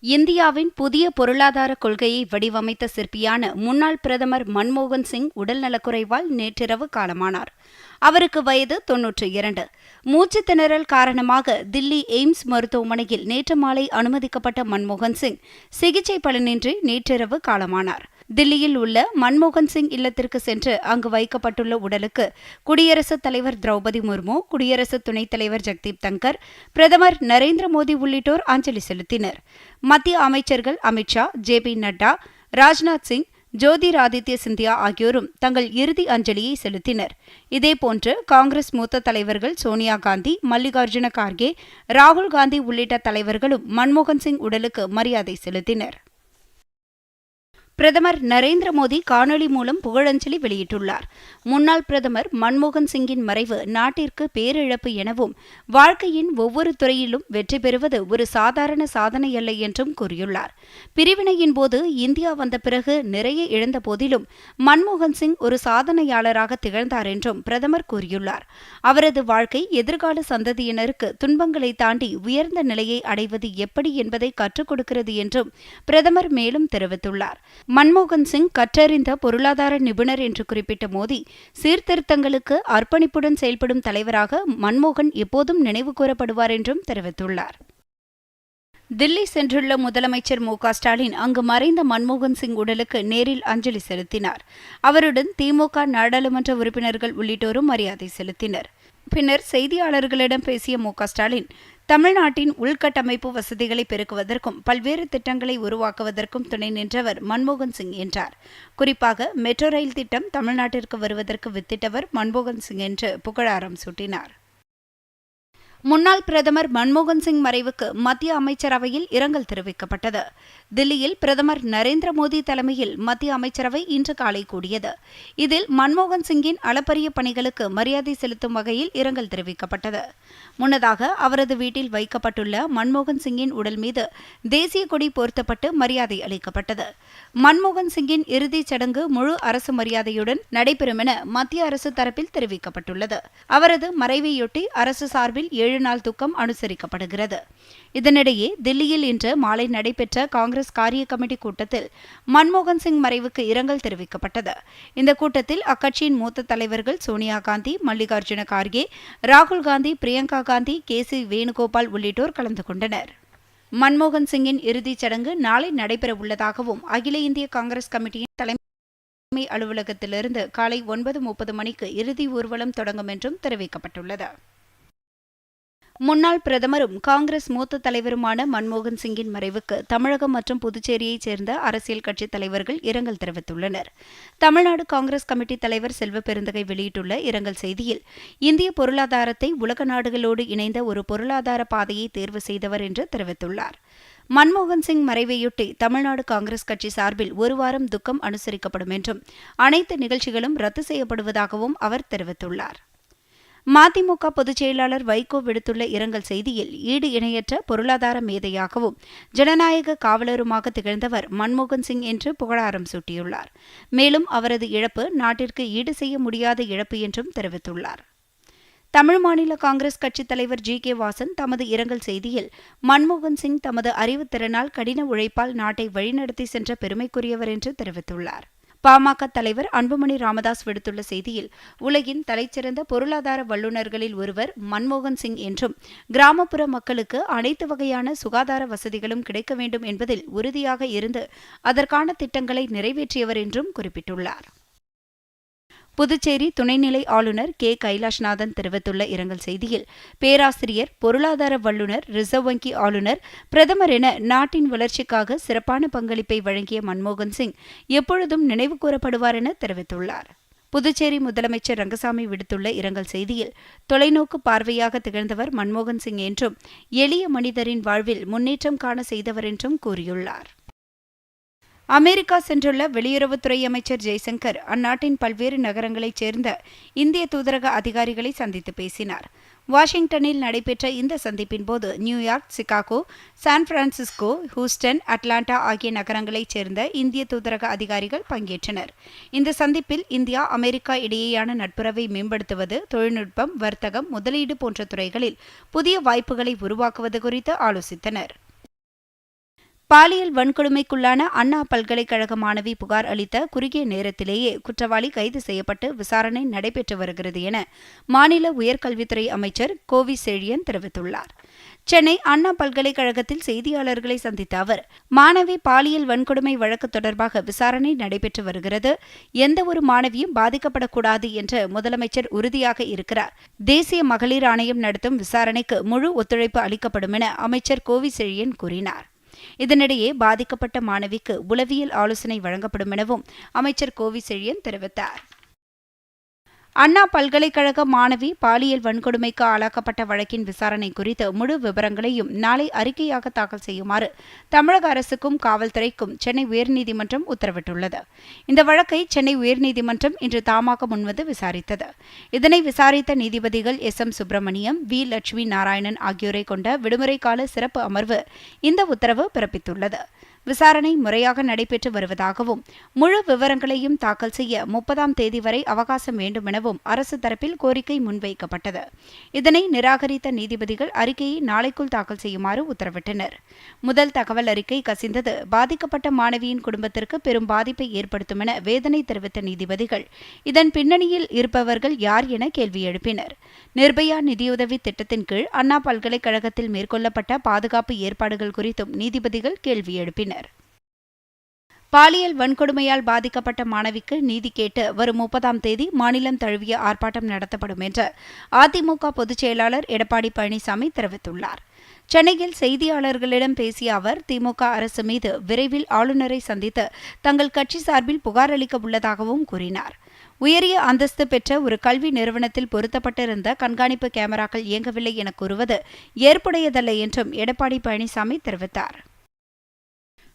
இந்தியாவின் புதிய பொருளாதார கொள்கையை வடிவமைத்த சிற்பியான முன்னாள் பிரதமர் மன்மோகன் சிங் உடல்நலக்குறைவால் நேற்றிரவு காலமானார். அவருக்கு வயது தொன்னூற்று இரண்டு. மூச்சு திணறல் காரணமாக தில்லி எய்ம்ஸ் மருத்துவமனையில் நேற்று மாலை அனுமதிக்கப்பட்ட மன்மோகன் சிங் சிகிச்சை பலனின்றி நேற்றிரவு காலமானார். தில்லியில் உள்ள மன்மோகன் சிங் இல்லத்திற்கு சென்று அங்கு வைக்கப்பட்டுள்ள உடலுக்கு குடியரசுத் தலைவர் திரௌபதி முர்மு குடியரசு துணைத் தலைவர் ஜெக்தீப் தங்கர் பிரதமர் நரேந்திர மோடி உள்ளிட்டோர் அஞ்சலி செலுத்தினர். மத்திய அமைச்சர்கள் அமித்ஷா ஜே பி நட்டா ராஜ்நாத் சிங் ஜோதிராதித்ய சிந்தியா ஆகியோரும் தங்கள் இறுதி அஞ்சலியை செலுத்தினர். இதேபோன்று காங்கிரஸ் மூத்த தலைவர்கள் சோனியா காந்தி மல்லிகார்ஜுன கார்கே ராகுல் காந்தி உள்ளிட்ட தலைவர்களும் மன்மோகன் சிங் உடலுக்கு மரியாதை செலுத்தினர். பிரதமர் நரேந்திர மோடி காணொலி மூலம் புகழஞ்சலி வெளியிட்டுள்ளார். முன்னாள் பிரதமர் மன்மோகன் சிங்கின் மறைவு நாட்டிற்கு பேரிழப்பு எனவும் வாழ்க்கையின் ஒவ்வொரு துறையிலும் வெற்றி பெறுவது ஒரு சாதாரண சாதனை அல்ல என்றும் கூறியுள்ளார். பிரிவினையின் போது இந்தியா வந்த பிறகு நிறைய இழந்த போதிலும் மன்மோகன் சிங் ஒரு சாதனையாளராக திகழ்ந்தார் என்றும் பிரதமர் கூறியுள்ளார். அவரது வாழ்க்கை எதிர்கால சந்ததியினருக்கு துன்பங்களை தாண்டி உயர்ந்த நிலையை அடைவது எப்படி என்பதை கற்றுக் கொடுக்கிறது என்றும் பிரதமர் மேலும் தெரிவித்துள்ளார். மன்மோகன் சிங் கற்றறிந்த பொருளாதார நிபுணர் என்று குறிப்பிட்ட மோடி சீர்திருத்தங்களுக்கு அர்ப்பணிப்புடன் செயல்படும் தலைவராக மன்மோகன் எப்போதும் நினைவு கூறப்படுவார் என்றும் தெரிவித்துள்ளார். தில்லி சென்றுள்ள முதலமைச்சர் மு ஸ்டாலின் அங்கு மறைந்த மன்மோகன் சிங் உடலுக்கு நேரில் அஞ்சலி செலுத்தினார். அவருடன் திமுக நாடாளுமன்ற உறுப்பினர்கள் உள்ளிட்டோரும் மரியாதை செலுத்தினர். பின்னர் செய்தியாளர்களிடம் பேசிய மு ஸ்டாலின் தமிழ்நாட்டின் உள்கட்டமைப்பு வசதிகளை பெருக்குவதற்கும் பல்வேறு திட்டங்களை உருவாக்குவதற்கும் துணை நின்றவர் மன்மோகன் சிங் என்றார். குறிப்பாக மெட்ரோ ரயில் திட்டம் தமிழ்நாட்டிற்கு வருவதற்கு வித்திட்டவர் மன்மோகன் சிங் என்று புகழாரம் சூட்டினார். முன்னாள் பிரதமர் மன்மோகன் சிங் மறைவுக்கு மத்திய அமைச்சரவையில் இரங்கல் தெரிவிக்கப்பட்டது. தில்லியில் பிரதமர் நரேந்திர மோடி தலைமையில் மத்திய அமைச்சரவை இன்று காலை கூடியது. இதில் மன்மோகன் சிங்கின் அளப்பரிய பணிகளுக்கு மரியாதை செலுத்தும் வகையில் இரங்கல் தெரிவிக்கப்பட்டது. முன்னதாக அவரது வீட்டில் வைக்கப்பட்டுள்ள மன்மோகன் சிங்கின் உடல் மீது தேசிய கொடி போர்த்தப்பட்டு மரியாதை அளிக்கப்பட்டது. மன்மோகன் சிங்கின் இறுதிச் சடங்கு முழு அரசு மரியாதையுடன் நடைபெறும் என மத்திய அரசு தரப்பில் தெரிவிக்கப்பட்டுள்ளது. அவரது மறைவையொட்டி அரசு சார்பில் ஏழு நாள் துக்கம் அனுசரிக்கப்படுகிறது. இதனிடையே தில்லியில் இன்று மாலை நடைபெற்ற காங்கிரஸ் காரிய கமிட்டி கூட்டத்தில் மன்மோகன் சிங் மறைவுக்கு இரங்கல் தெரிவிக்கப்பட்டது. இந்த கூட்டத்தில் அக்கட்சியின் மூத்த தலைவர்கள் சோனியா காந்தி மல்லிகார்ஜுன கார்கே ராகுல் காந்தி பிரியங்கா காந்தி கே சி வேணுகோபால் உள்ளிட்டோர் கலந்து கொண்டனர். மன்மோகன் சிங்கின் இறுதிச் சடங்கு நாளை நடைபெறவுள்ளதாகவும் அகில இந்திய காங்கிரஸ் கமிட்டியின் தலைமை அலுவலகத்திலிருந்து காலை ஒன்பது முப்பது மணிக்கு இறுதி ஊர்வலம் தொடங்கும் என்றும் தெரிவிக்கப்பட்டுள்ளது. முன்னாள் பிரதமரும் காங்கிரஸ் மூத்த தலைவருமான மன்மோகன் சிங்கின் மறைவுக்கு தமிழகம் மற்றும் புதுச்சேரியைச் சேர்ந்த அரசியல் கட்சித் தலைவர்கள் இரங்கல் தெரிவித்துள்ளனர். தமிழ்நாடு காங்கிரஸ் கமிட்டி தலைவர் செல்வ பெருந்தகை வெளியிட்டுள்ள இரங்கல் செய்தியில் இந்திய பொருளாதாரத்தை உலக நாடுகளோடு இணைந்த ஒரு பொருளாதார பாதையை தேர்வு செய்தவர் என்று தெரிவித்துள்ளார். மன்மோகன் சிங் மறைவையொட்டி தமிழ்நாடு காங்கிரஸ் கட்சி சார்பில் ஒரு வாரம் துக்கம் அனுசரிக்கப்படும் என்றும் அனைத்து நிகழ்ச்சிகளும் ரத்து செய்யப்படுவதாகவும் அவர் தெரிவித்துள்ளார். மதிமுக பொதுச் செயலாளர் வைகோ விடுத்துள்ள இரங்கல் செய்தியில் ஈடு இணையற்ற பொருளாதார மேதையாகவும் ஜனநாயக காவலருமாக திகழ்ந்தவர் மன்மோகன் சிங் என்று புகழாரம் சூட்டியுள்ளார். மேலும் அவரது இழப்பு நாட்டிற்கு ஈடு செய்ய முடியாத இழப்பு என்றும் தெரிவித்துள்ளார். தமிழ் மாநில காங்கிரஸ் கட்சித் தலைவர் ஜி. கே. வாசன் தமது இரங்கல் செய்தியில் மன்மோகன் சிங் தமது அறிவுத்திறனால் கடின உழைப்பால் நாட்டை வழிநடத்தி சென்ற பெருமைக்குரியவர் என்று தெரிவித்துள்ளார். பாமக தலைவர் அன்புமணி ராமதாஸ் விடுத்துள்ள செய்தியில் உலகின் தலைச்சிறந்த பொருளாதார வல்லுநர்களில் ஒருவர் மன்மோகன் சிங் என்றும் கிராமப்புற மக்களுக்கு அனைத்து வகையான சுகாதார வசதிகளும் கிடைக்க வேண்டும் என்பதில் உறுதியாக இருந்து அதற்கான திட்டங்களை நிறைவேற்றியவர் என்றும் குறிப்பிட்டுள்ளார். புதுச்சேரி துணைநிலை ஆளுநர் கே. கைலாஷ்நாதன் தெரிவித்துள்ள இரங்கல் செய்தியில் பேராசிரியர் பொருளாதார வல்லுநர் ரிசர்வ் வங்கி ஆளுநர் பிரதமர் என நாட்டின் வளர்ச்சிக்காக சிறப்பான பங்களிப்பை வழங்கிய மன்மோகன் சிங் எப்பொழுதும் நினைவு கூறப்படுவார் என தெரிவித்துள்ளார். புதுச்சேரி முதலமைச்சர் ரங்கசாமி விடுத்துள்ள இரங்கல் செய்தியில் தொலைநோக்கு பார்வையாக திகழ்ந்தவர் மன்மோகன் சிங் என்றும் எளிய மனிதரின் வாழ்வில் முன்னேற்றம் காண செய்தவர் என்றும் கூறியுள்ளார். அமெரிக்கா சென்றுள்ள வெளியுறவுத்துறை அமைச்சர் ஜெய்சங்கர் அந்நாட்டின் பல்வேறு நகரங்களைச் சேர்ந்த இந்திய தூதரக அதிகாரிகளை சந்தித்து பேசினார். வாஷிங்டனில் நடைபெற்ற இந்த சந்திப்பின் போது New York Chicago San Francisco Houston Atlanta ஆகிய நகரங்களைச் சேர்ந்த இந்திய தூதரக அதிகாரிகள் பங்கேற்றனர். இந்த சந்திப்பில் இந்தியா அமெரிக்கா இடையேயான நட்புறவை மேம்படுத்துவது தொழில்நுட்பம் வர்த்தகம் முதலீடு போன்ற துறைகளில் புதிய வாய்ப்புகளை உருவாக்குவது குறித்து ஆலோசித்தனர். பாலியல் வன்கொடுமைக்குள்ளான அண்ணா பல்கலைக்கழக மாணவி புகார் அளித்த குறுகிய நேரத்திலேயே குற்றவாளி கைது செய்யப்பட்டு விசாரணை நடைபெற்று வருகிறது என மாநில உயர்கல்வித்துறை அமைச்சர் கோவி செழியன் தெரிவித்துள்ளார். சென்னை அண்ணா பல்கலைக்கழகத்தில் செய்தியாளர்களை சந்தித்த அவர் மாணவி பாலியல் வன்கொடுமை வழக்கு தொடர்பாக விசாரணை நடைபெற்று வருகிறது எந்த ஒரு மாணவியும் பாதிக்கப்படக்கூடாது என்று முதலமைச்சர் உறுதியாக இருக்கிறார். தேசிய மகளிர் ஆணையம் நடத்தும் விசாரணைக்கு முழு ஒத்துழைப்பு அளிக்கப்படும் என அமைச்சர் கோவி செழியன் கூறினார். இதனிடையே பாதிக்கப்பட்ட மாணவிக்கு உளவியல் ஆலோசனை வழங்கப்படும் எனவும் அமைச்சர் கோவி செழியன் தெரிவித்தார். அண்ணா பல்கலைக்கழக மாணவி பாலியல் வன்கொடுமைக்கு ஆளாக்கப்பட்ட வழக்கின் விசாரணை குறித்து முழு விவரங்களையும் நாளை அறிக்கையாக தாக்கல் செய்யுமாறு தமிழக அரசுக்கும் காவல்துறைக்கும் சென்னை உயர்நீதிமன்றம் உத்தரவிட்டுள்ளது. இந்த வழக்கை சென்னை உயர்நீதிமன்றம் இன்று தாமாக முன்வந்து விசாரித்தது. இதனை விசாரித்த நீதிபதிகள் S. M. Subramaniam V. Lakshmi Narayanan ஆகியோரை கொண்ட விடுமுறை கால சிறப்பு அமர்வு இந்த உத்தரவு பிறப்பித்துள்ளது. விசாரணை முறையாக நடைபெற்று வருவதாகவும் முழு விவரங்களையும் தாக்கல் செய்ய முப்பதாம் தேதி வரை அவகாசம் வேண்டும் எனவும் அரசு தரப்பில் கோரிக்கை முன்வைக்கப்பட்டது. இதனை நிராகரித்த நீதிபதிகள் அறிக்கையை நாளைக்குள் தாக்கல் செய்யுமாறு உத்தரவிட்டனர். முதல் தகவல் அறிக்கை கசிந்தது. பாதிக்கப்பட்ட மாணவியின் குடும்பத்திற்கு பெரும் பாதிப்பை ஏற்படுத்தும் என வேதனை தெரிவித்த நீதிபதிகள் இதன் பின்னணியில் இருப்பவர்கள் யார் என கேள்வி எழுப்பினர். நிர்பயா நிதியுதவி திட்டத்தின் கீழ் அண்ணா பல்கலைக்கழகத்தில் மேற்கொள்ளப்பட்ட பாதுகாப்பு ஏற்பாடுகள் குறித்தும் நீதிபதிகள் கேள்வி எழுப்பினர். பாலியல் வன்கொடுமையால் பாதிக்கப்பட்ட மாணவிக்கு நீதி கேட்டு வரும் முப்பதாம் தேதி மாநிலம் தழுவிய ஆர்ப்பாட்டம் நடத்தப்படும் என்று அதிமுக பொதுச் செயலாளர் எடப்பாடி பழனிசாமி தெரிவித்துள்ளார். சென்னையில் செய்தியாளர்களிடம் பேசிய அவர் திமுக அரசு மீது விரைவில் ஆளுநரை சந்தித்து தங்கள் கட்சி சார்பில் புகார் அளிக்க உள்ளதாகவும் கூறினார். உயரிய அந்தஸ்து பெற்ற ஒரு கல்வி நிறுவனத்தில் பொருத்தப்பட்டிருந்த கண்காணிப்பு கேமராக்கள் இயங்கவில்லை என கூறுவது ஏற்புடையதல்ல என்றும் எடப்பாடி பழனிசாமி தெரிவித்தார்.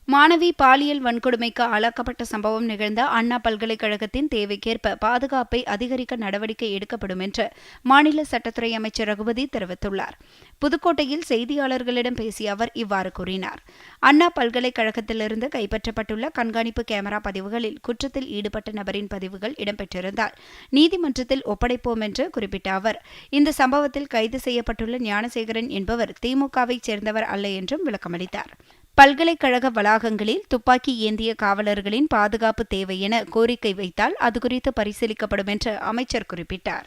மாணவி பாலியல் வன்கொடுமைக்கு ஆளாக்கப்பட்ட சம்பவம் நிகழ்ந்த அண்ணா பல்கலைக்கழகத்தின் தேவைக்கேற்ப பாதுகாப்பை அதிகரிக்க நடவடிக்கை எடுக்கப்படும் என்று மாநில சட்டத்துறை அமைச்சர் ரகுபதி தெரிவித்துள்ளார். புதுக்கோட்டையில் செய்தியாளர்களிடம் பேசிய அவர் இவ்வாறு கூறினார். அண்ணா பல்கலைக்கழகத்திலிருந்து கைப்பற்றப்பட்டுள்ள கண்காணிப்பு கேமரா பதிவுகளில் குற்றத்தில் ஈடுபட்ட நபரின் பதிவுகள் இடம்பெற்றிருந்தால் நீதிமன்றத்தில் ஒப்படைப்போம் என்று குறிப்பிட்ட அவர் இந்த சம்பவத்தில் கைது செய்யப்பட்டுள்ள ஞானசேகரன் என்பவர் திமுகவைச் சேர்ந்தவர் அல்ல என்றும் விளக்கமளித்தார். பல்கலைக்கழக வளாகங்களில் துப்பாக்கி ஏந்திய காவலர்களின் பாதுகாப்பு தேவை என கோரிக்கை வைத்தால் அது குறித்து பரிசீலிக்கப்படும் என்று அமைச்சர் குறிப்பிட்டார்.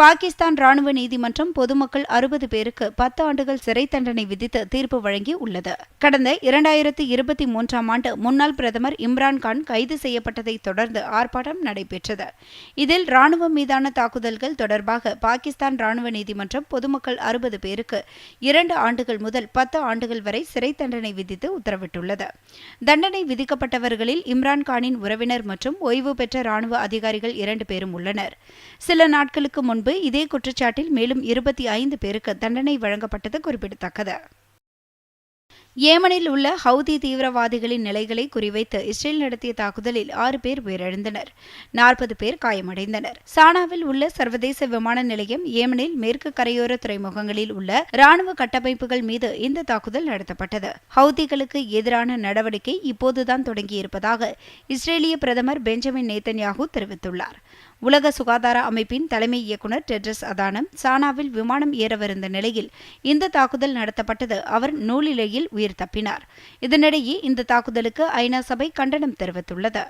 பாகிஸ்தான் ராணுவ நீதிமன்றம் பொதுமக்கள் அறுபது பேருக்கு பத்து ஆண்டுகள் சிறை தண்டனை விதித்து தீர்ப்பு வழங்கி உள்ளது. கடந்த இரண்டாயிரத்தி இருபத்தி மூன்றாம் ஆண்டு முன்னாள் பிரதமர் இம்ரான்கான் கைது செய்யப்பட்டதை தொடர்ந்து ஆர்ப்பாட்டம் நடைபெற்றது. இதில் ராணுவம் மீதான தாக்குதல்கள் தொடர்பாக பாகிஸ்தான் ராணுவ நீதிமன்றம் பொதுமக்கள் அறுபது பேருக்கு இரண்டு ஆண்டுகள் முதல் பத்து ஆண்டுகள் வரை சிறை தண்டனை விதித்து உத்தரவிட்டுள்ளது. தண்டனை விதிக்கப்பட்டவர்களில் இம்ரான்கானின் உறவினர் மற்றும் ஓய்வு பெற்ற ராணுவ அதிகாரிகள் இரண்டு பேரும் உள்ளனர். சில நாட்களுக்கு முன்பு முன்பு இதே குற்றச்சாட்டில் மேலும் இருபத்தி ஐந்து பேருக்கு தண்டனை வழங்கப்பட்டது குறிப்பிடத்தக்கது. ஏமனில் உள்ள ஹவுதி தீவிரவாதிகளின் நிலைகளை குறிவைத்து இஸ்ரேல் நடத்திய தாக்குதலில் ஆறு பேர் உயிரிழந்தனர். நாற்பது பேர் காயமடைந்தனர். சானாவில் உள்ள சர்வதேச விமான நிலையம் ஏமனில் மேற்கு கரையோர துறைமுகங்களில் உள்ள ராணுவ கட்டமைப்புகள் மீது இந்த தாக்குதல் நடத்தப்பட்டது. ஹவுதிகளுக்கு எதிரான நடவடிக்கை இப்போதுதான் தொடங்கியிருப்பதாக இஸ்ரேலிய பிரதமர் பெஞ்சமின் நேத்தன்யாகு தெரிவித்துள்ளார். உலக சுகாதார அமைப்பின் தலைமை இயக்குநர் டெட்ரஸ் அதானம் சானாவில் விமானம் ஏறவிருந்த நிலையில் இந்த தாக்குதல் நடத்தப்பட்டது. அவர் நூலிலையில் உயிர் தப்பினார். இதனிடையே இந்த தாக்குதலுக்கு ஐநா சபை கண்டனம் தெரிவித்துள்ளது.